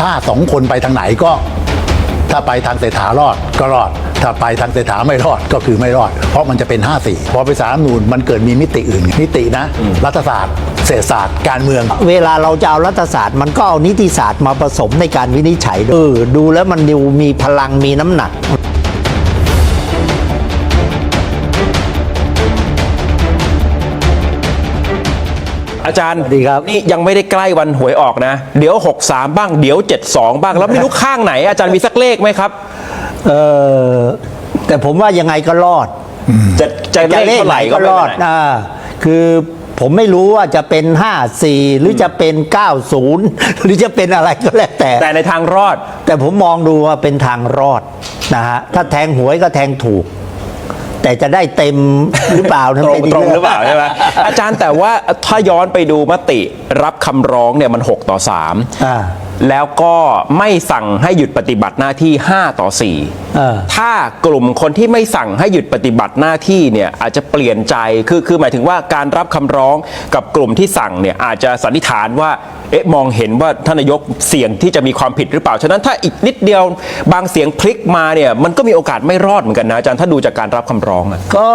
ถ้าสองคนไปทางไหนก็ ถ้าไปทางเศรษฐารอดก็รอด ถ้าไปทางเศรษฐาไม่รอดก็คือไม่รอด เพราะมันจะเป็น 5 4 พอไปสารรัฐธรรมนูนมันเกิดมีมิติอื่น มิตินะ รัฐศาสตร์ เศรษฐศาสตร์การเมือง เวลาเราจะเอารัฐศาสตร์มันก็เอานิติศาสตร์มาผสมในการวินิจฉัยด้วยเออดูแล้วมันดูมีพลังมีน้ำหนัก อาจารย์สวัสดีครับนี่ยังไม่ได้ใกล้วันหวยออกนะ เดี๋ยว 63 บ้างเดี๋ยว 72 บ้าง แล้วไม่รู้ข้างไหน อาจารย์มีสักเลขไหมครับเออแต่ผมว่ายังไงก็รอด จะจะเลขเท่าไหร่ก็ก็ไม่รอเป็นดไรอ่าคือผมไม่รู้ว่าจะเป็น 54 หรือจะเป็น 90 หรือจะเป็นอะไรก็แล้วแต่ แต่ในทางรอด แต่ผมมองดูว่าเป็นทางรอดนะฮะถ้าแทงหวยก็แทงถูก แต่จะได้เต็มหรือเปล่านั้นตรงเป็นกตรงหรือเเปล่าใช่ไหมอาจารย์แต่ว่าถ้าย้อนไปดูมติรับคำร้องเนี่ยมัน 6 ต่ออ่า3 แล้วก็ไม่สั่งให้หยุดปฏิบัติหน้าที่ 5 ต่อเออ4 ถ้ากลุ่มคนที่ไม่สั่งให้หยุดปฏิบัติหน้าที่เนี่ยอาจจะเปลี่ยนใจ คือคือหมายถึงว่าการรับคำร้องกับกลุ่มที่สั่งเนี่ยอาจจะสันนิษฐานว่าเอ๊ะมองเห็นว่าท่านนายกเสี่ยงที่จะมีความผิดหรือเปล่า ฉะนั้นถ้าอีกนิดเดียวบางเสียงพลิกมาเนี่ยมันก็มีโอกาสไม่รอดเหมือนกันนะอาจารย์ถ้าดูจากการรับคำร้องอะก็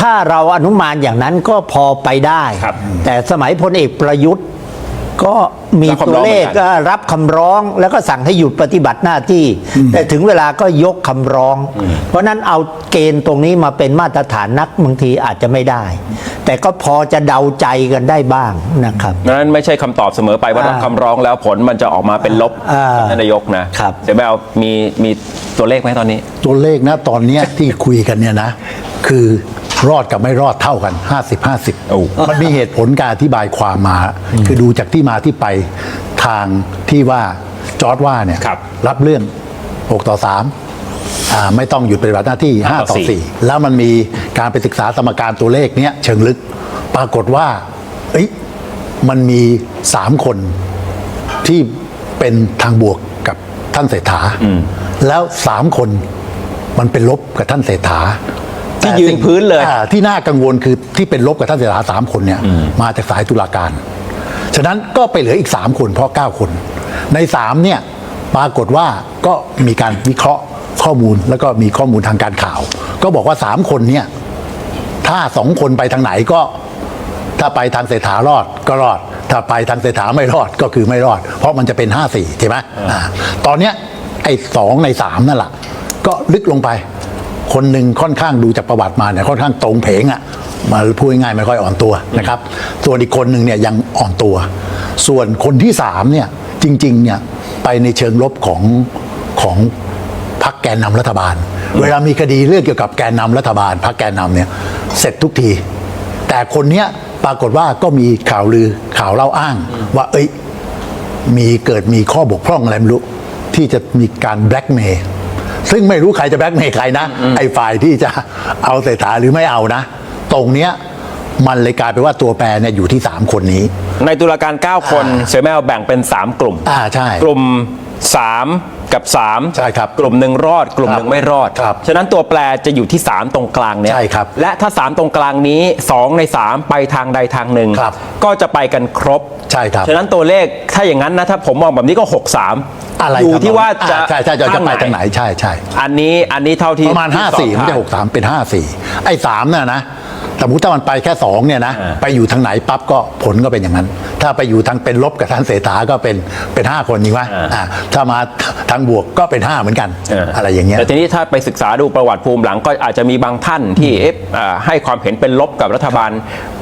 ถ้าเราอนุมานอย่างนั้นก็พอไปได้ครับแต่สมัยพลเอกประยุทธ์ ก็มีรับคำตัวร้องเลขเหมือนกันก็รับคำร้องแล้วก็สั่งให้หยุดปฏิบัติหน้าที่ แต่ถึงเวลาก็ยกคำร้อง เพราะนั้นเอาเกณฑ์ตรงนี้มาเป็นมาตรฐานนักบางทีอาจจะไม่ได้ แต่ก็พอจะเดาใจกันได้บ้างนะครับนั้นไม่ใช่คำตอบเสมอไปว่าอ่ารับคำร้องแล้วผลมันจะออกมาเป็นลบอ่าท่านนายกนะครับเดี๋ยวแมวมีมีตัวเลขไหมตอนนี้ ตัวเลขนะตอนเนี้ยที่คุยกันเนี่ยนะ คือรอดกับไม่รอดเท่ากัน 50โอ้50 มันมีเหตุผลการอธิบายความมา คือดูจากที่มาที่ไปทางที่ว่าจอร์ดว่าเนี่ยครับรับเรื่อง 6 ต่อ3อ่าไม่ต้องหยุดปฏิบัติหน้าที่ 5 ต่อ 4 แล้วมันมีการไปศึกษาสมการตัวเลขเนี้ยเชิงลึกปรากฏว่าเอ้ยมันมี 3 คนที่เป็นทางบวกกับท่านเศรษฐาแล้ว 3 คนมันเป็นลบกับท่านเศรษฐา ที่แต่ยืนสิ่งพื้นเลยอ่าที่น่ากังวลคือที่เป็นลบกับท่านเศรษฐาสามคนเนี่ยมาจากสายตุลาการ ฉะนั้นก็ไปเหลืออีก 3 คนเพราะ 9 คน ใน 3 เนี่ยปรากฏว่าก็มีการวิเคราะห์ข้อมูลแล้วก็มีข้อมูลทางการข่าว ก็บอกว่า 3 คนเนี่ยถ้าสองคนไปทางไหนก็ถ้าไปทางเศรษฐารอดก็รอด ถ้าไปทางเศรษฐาไม่รอดก็คือไม่รอด เพราะมันจะเป็น 5 4ใช่ไหมอ่าตอนเนี้ยไอ้สองในสามนั่นแหละก็ลึกลงไป คนหนึ่งค่อนข้างดูจากประวัติมาเนี่ยค่อนข้างตรงเพงอะ่ะมาพูดง่ายๆไม่ค่อยอ่อนตัวนะครับ ส่วนอีกคนหนึ่งเนี่ยยังอ่อนตัว ส่วนคนที่สามเนี่ยจริงๆเนี่ยไปในเชิงลบของของพรรคแกนนำรัฐบาล เวลามีคดีเรื่องเกี่ยวกับแกนนำรัฐบาลพรรคแกนนำเนี่ยเสร็จทุกที แต่คนเนี้ยปรากฏว่าก็มีข่าวลือข่าวเล่าอ้าง ว่าเอ้ยมีเกิดมีข้อบกพร่องอะไรไม่รู้ที่จะมีการแบล็กเมย์ ซึ่งไม่รู้ใครจะแบล็กเมย์ใครนะ ไอ้ฝ่ายที่จะเอาเศรษฐาหรือไม่เอานะ ตรงเนี้ยมันเลยกลายเป็นว่าตัวแปรเนี่ยอยู่ที่ 3 คนนี้ ในตุลาการ 9 คนเสือแมวแบ่งเป็น 3 กลุ่ม อ่าใช่ กลุ่ม 3 กับ 3 ใช่ครับกลุ่มหนึ่งรอด กลุ่มหนึ่งไม่รอด ครับฉะนั้นตัวแปรจะอยู่ที่ 3 ตรงกลางเนี่ยใช่ครับและถ้า 3 ตรงกลางนี้ 2 ใน 3 ไปทางใดทางหนึ่ง ครับก็จะไปกันครบ ใช่ครับ ฉะนั้นตัวเลขถ้าอย่างนั้นนะถ้าผมมองแบบนี้ก็ 63อะไรอยู่ครับที่ว่าจะอ่ใช่ใช่จะจะไปทางไหนใช่ใช่อันนี้อันนี้เท่าที่ประมาณที่5 4ไม่ใช่สอบ6 3 เป็น 5 4 ไอ้3น่ะนะสมมติถ้ามันไปแค่2เนี่ยนะอ่าไปอยู่ทางไหนปั๊บก็ผลก็เป็นอย่างนั้น ถ้าไปอยู่ทางเป็นลบกับท่านเศรษฐาก็เป็นเป็น 5 คนจริงไหมอ่าถ้ามาทางบวกก็เป็น 5 เหมือนกันอะไรอย่างเงี้ยแต่ทีนี้ถ้าไปศึกษาดูประวัติภูมิหลังก็อาจจะมีบางท่านที่เอฟอ่าให้ความเห็นเป็นลบกับรัฐบาล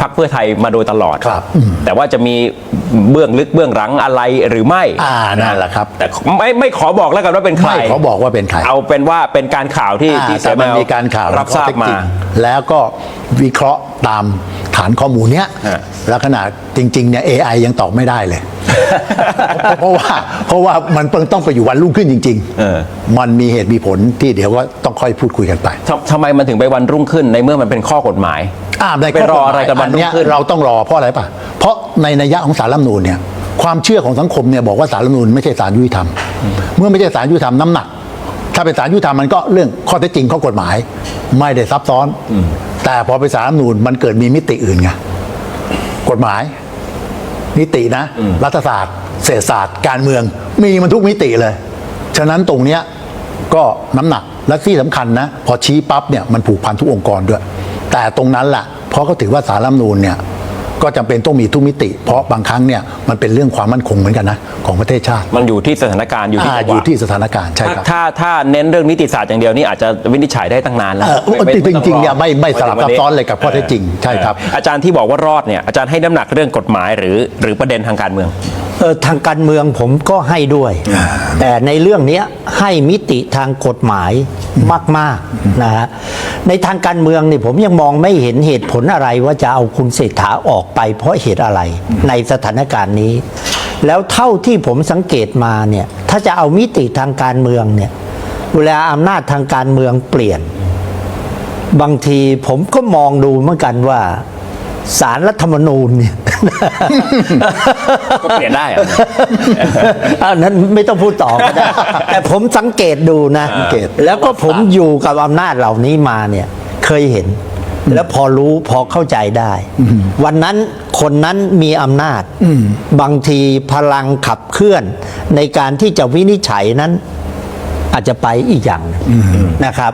พรรคเพื่อไทยมาโดยตลอดครับ แต่ว่าจะมีเบื้องลึกเบื้องหลังอะไรหรือไม่อ่านั่นแหละครับแต่ไม่ไม่ขอบอกแล้วกันว่าเป็นใครไม่ขอบอกว่าเป็นใครเอาเป็นว่าเป็นการข่าวที่อ่าที่เสแต่แมมันวมีการข่าวรับทราบข้อเท็จมาจงแล้วก็วิเคราะห์ตามฐานข้อมูลเนี้ยฮะแล้วขนาดจริงๆเนี่ย AI ยังตอบไม่ได้เลย เพราะว่าเพราะว่ามันต้องไปอยู่วันรุ่งขึ้นจริงเออมันมีเหตุมีผลที่เดี๋ยวก็ต้องค่อยพูดคุยกันไปทำทำไมมันถึงไปวันรุ่งขึ้นในเมื่อมันเป็นข้อกฎหมายอ่าในไปรออะไรกันวันรุ่งเนี้ยขึ้นเราต้องรอเพราะอะไรป่ะเพราะในนัยยะของสารรัฐธรรมนูญเนี่ย ความเชื่อของสังคมเนี่ยบอกว่าสารรัฐธรรมนูญไม่ใช่สารยุติธรรม เมื่อไม่ใช่สารยุติธรรมน้ำหนัก ถ้าเป็นสารยุติธรรมมันก็เรื่องข้อเท็จจริงข้อกฎหมาย ไม่ได้ซับซ้อน แต่พอไปสารรัฐธรรมนูญมันเกิดมีมิติอื่นไงกฎหมาย นิตินะ รัฐศาสตร์ เศรษฐศาสตร์ การเมือง มีมันทุกมิติเลย ฉะนั้นตรงเนี้ยก็น้ำหนักและที่สำคัญนะ พอชี้ปั๊บเนี่ยมันผูกพันทุกองค์กรด้วย แต่ตรงนั้นแหละเพราะเขาถือว่าสารรัฐธรรมนูญเนี่ย ก็จำเป็นต้องมีทุกมิติ เพราะบางครั้งเนี่ยมันเป็นเรื่องความมั่นคงเหมือนกันนะของประเทศชาติ มันอยู่ที่สถานการณ์อยู่ที่อ่าจังหอยู่วะที่สถานการณ์ใช่ครับถ้าถ้าเน้นเรื่องนิติศาสตร์อย่างเดียวนี่อาจจะวินิจฉัยได้ตั้งนานแล้วเออไม่ไม่จริงๆต้องเนี่ยไม่ไม่สลับซับซ้อนเลยกับข้อเท็จจริงใช่ครับอาจารย์ที่บอกว่ารอดเนี่ยอาจารย์ให้น้ำหนักเรื่องกฎหมายหรือหรือประเด็นทางการเมืองเออ ทางการเมืองผมก็ให้ด้วย แต่ในเรื่องเนี้ยให้มิติทางกฎหมายมากๆนะฮะในทางการเมืองนี่ผมยังมองไม่เห็นเหตุผลอะไรว่าจะเอาคุณเศรษฐาออกไปเพราะเหตุอะไรในสถานการณ์นี้ แล้วเท่าที่ผมสังเกตมาเนี่ยถ้าจะเอามิติทางการเมืองเนี่ยเวลาอำนาจทางการเมืองเปลี่ยน บางทีผมก็มองดูเหมือนกันว่า สารรัฐธรรมนูญเนี่ยก็เปลี่ยนได้อะอันนั้นไม่ต้องพูดต่อก็ได้แต่ผมสังเกตดูนะสังเกตแล้วก็ผมอยู่กับอำนาจเหล่านี้มาเนี่ย เคยเห็น แล้วพอรู้พอเข้าใจได้ วันนั้นคนนั้นมีอำนาจบางทีพลังขับเคลื่อนในการที่จะวินิจฉัยนั้น อาจจะไปอีกอย่างนะครับ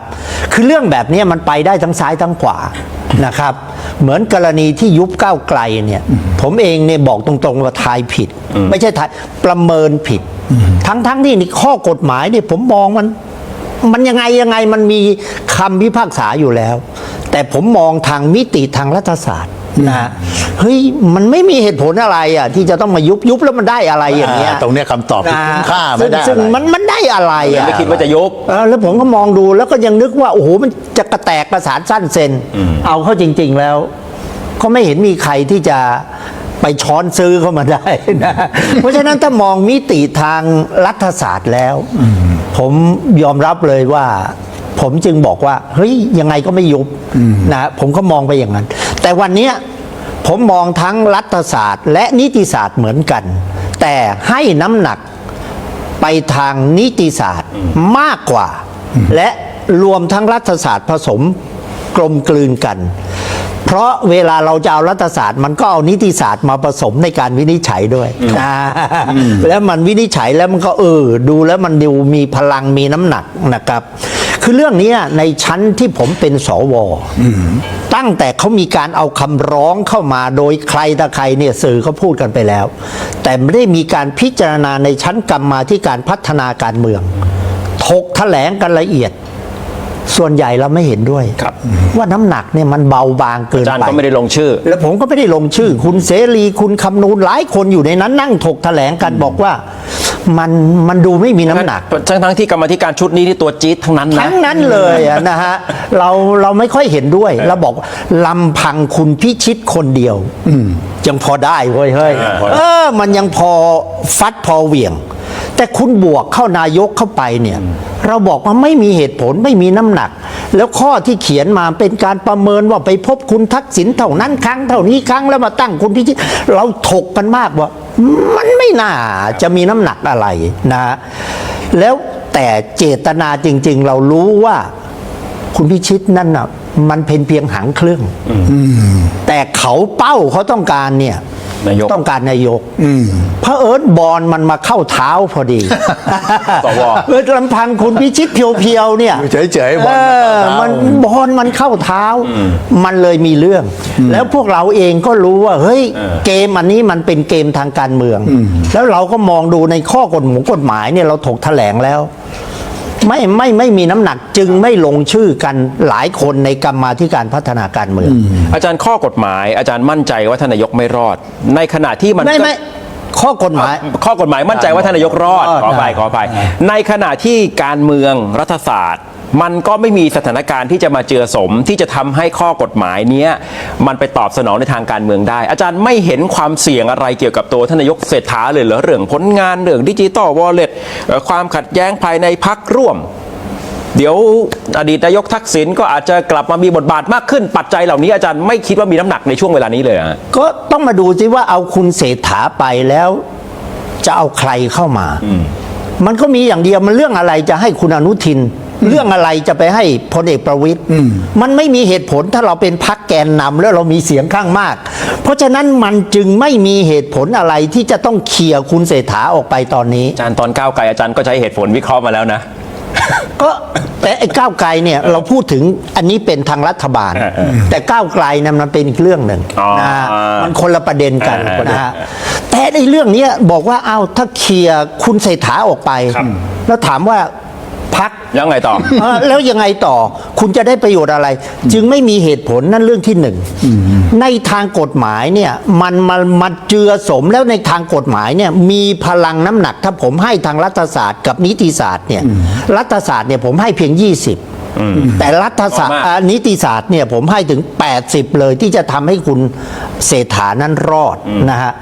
คือเรื่องแบบนี้มันไปได้ทั้งซ้ายทั้งขวานะครับ เหมือนกรณีที่ยุบก้าวไกลเนี่ย ผมเองเนี่ยบอกตรงๆว่าทายผิด ไม่ใช่ทายประเมินผิด ทั้งๆที่นี่ข้อกฎหมายเนี่ยผมมองมัน มันยังไงยังไงมันมีคำพิพากษาอยู่แล้ว แต่ผมมองทางมิติทางรัฐศาสตร์ นะฮะเฮ้ยมันไม่มีเหตุผลอะไรอะ ที่จะต้องมายุบยุบแล้วมันได้อะไรอย่างเงี้ยอ่าตรงเนี้ยคำตอบที่คุ้มค่าไม่ซึ่งได้ซึ่งอะไร มันมันได้อะไรอะ ไม่คิดว่าจะยุบเออแล้วผมก็มองดูแล้วก็ยังนึกว่าโอ้โหมันจะกระแตกประสานสั้นเซนเอาเข้าจริง ๆแล้ว ก็ไม่เห็นมีใครที่จะไปช้อนซื้อเข้ามาได้นะ เพราะฉะนั้นถ้ามองมิติทางรัฐศาสตร์แล้ว ผมยอมรับเลยว่า ผมจึงบอกว่าเฮ้ยยังไงก็ไม่ยุบนะผมก็มองไปอย่างนั้น แต่วันเนี้ยผมมองทั้งรัฐศาสตร์ และนิติศาสตร์เหมือนกัน แต่ให้น้ำหนักไปทางนิติศาสตร์มากกว่า และรวมทั้งรัฐศาสตร์ผสมกลมกลืนกัน เพราะเวลาเราจะเอารัฐศาสตร์มันก็เอานิติศาสตร์มาผสมในการวินิจฉัยด้วยอ่าแล้วมันวินิจฉัยแล้วมันก็เออดูแล้วมันดูมีพลังมีน้ำหนักนะครับ คือเรื่องนี้ในชั้นที่ผมเป็นสวตั้งแต่เขามีการเอาคำร้องเข้ามาโดยใครตะใครเนี่ยสื่อเขาพูดกันไปแล้ว แต่ไม่ได้มีการพิจารณาในชั้นกรรมาที่การพัฒนาการเมืองถกแถลงกันละเอียด ส่วนใหญ่เราไม่เห็นด้วย ครับ ว่าน้ำหนักเนี่ยมันเบาบางเกินอาจารย์ไป ก็ไม่ได้ลงชื่อ แล้วผมก็ไม่ได้ลงชื่อ คุณเสรีคุณคำนูนหลายคนอยู่ในนั้นนั่งถกแถลงกันบอกว่า มันมันดูไม่มีน้ำหนัก ทั้งทั้งที่กรรมาธิการชุดนี้ที่ตัวจี๊ดทั้งนั้นนะ ทั้งนั้นเลยอะนะฮะ เราเราไม่ค่อยเห็นด้วยเราบอกว่าลำพังคุณพิชิตคนเดียวยังพอได้เว้ยเฮ้ยอ่าเออ มันยังพอฟัดพอเหวี่ยง แต่คุณบวกเข้านายกเข้าไปเนี่ยเราบอกว่าไม่มีเหตุผลไม่มีน้ำหนัก แล้วข้อที่เขียนมาเป็นการประเมินว่าไปพบคุณทักษิณเท่านั้นครั้งเท่านี้ครั้งแล้วมาตั้งคุณพิชิตเราถกกันมากว่า มันไม่น่าจะมีน้ำหนักอะไรนะแล้วแต่เจตนาจริง ๆ เรารู้ว่าคุณพิชิตนั่นน่ะมันเป็นเพียงหางเครื่องแต่เขาเป้าเขาต้องการเนี่ย นายกต้องการนายกพระเผอิญบอลมันมาเข้าเท้าพอดีสวเออลำพังคุณพิชิตเพียวๆเนี่ยอยู่เฉยๆบอลมาเข้าเท้ามันบอลมันเข้าเท้า มันเลยมีเรื่อง แล้วพวกเราเองก็รู้ว่าเฮ้ยเกมอันนี้มันเป็นเกมทางการเมือง แล้วเราก็มองดูในข้อกฎหมายกฎหมายเนี่ยเราถกแถลงแล้ว ไม่ไม่ไม่มีน้ำหนักจึงไม่ลงชื่อกันหลายคนในกรรมาธิการพัฒนาการเมืองอาจารย์ข้อกฎหมาย อาจารย์มั่นใจว่าท่านนายกไม่รอด ในขณะที่มันไม่ก็ไม่ข้อกฎหมาย ข้อกฎหมายมั่นใจว่าท่านนายกรอดรอดขอไปได้ขอไปในขณะที่การเมืองรัฐศาสตร์มันก็ไม่มีสถานการณ์ที่จะมาเจือสมที่จะทำให้ข้อกฎหมายเนี้ย มันไปตอบสนองในทางการเมืองได้ อาจารย์ไม่เห็นความเสี่ยงอะไรเกี่ยวกับตัวท่านนายกเศรษฐาเลยเหรอเรื่องผลงานเรื่องดิจิตอลวอลเล็ตความขัดแย้งภายในพักร่วม เดี๋ยวอดีตนายกทักษิณก็อาจจะกลับมามีบทบาทมากขึ้นปัจจัยเหล่านี้อาจารย์ไม่คิดว่ามีน้ำหนักในช่วงเวลานี้เลยเหรอฮะก็ต้องมาดูสิว่าเอาคุณเศรษฐาไปแล้ว จะเอาใครเข้ามา มันก็มีอย่างเดียวมันเรื่องอะไรจะให้คุณอนุทิน เรื่องอะไรจะไปให้พลเอกประวิตยมันไม่มีเหตุผลถ้าเราเป็นพักแกนนำแล้วเรามีเสียงข้างมาก เพราะฉะนั้นมันจึงไม่มีเหตุผลอะไรที่จะต้องเคลียร์คุณเศรษฐาออกไปตอนนี้ อาจารย์ตอนก้าวไกลอาจารย์ก็ใช้เหตุผลวิเคราะห์มาแล้วนะ ก็แต่ไอ้ก้าวไกลเนี่ยเราพูดถึงอันนี้เป็นทางรัฐบาลเออเออแต่ก้าวไกลนะมันเป็นอีกเรื่องหนึ่งอ๋อนะฮะมันคนละประเด็นกันเออเออนะฮะแต่ในเรื่องเนี้ยบอกว่าเอาถ้าเคลียร์คุณเศรษฐาออกไป แล้วถามว่า พัก แล้วไงต่อ เอ่อแล้วยังไงต่อคุณจะได้ประโยชน์อะไร จึงไม่มีเหตุผลนั่นเรื่องที่หนึ่งในทางกฎหมายเนี่ยมันมันมันเจือสมแล้วในทางกฎหมายเนี่ยมีพลังน้ำหนักถ้าผมให้ทางรัฐศาสตร์กับนิติศาสตร์เนี่ยรัฐศาสตร์เนี่ยผมให้เพียง 20 แต่รัฐศาสตร์น้อยมากอ่านิติศาสตร์เนี่ยผมให้ถึง 80 เลยที่จะทำให้คุณเศรษฐานั้นรอดนะฮะ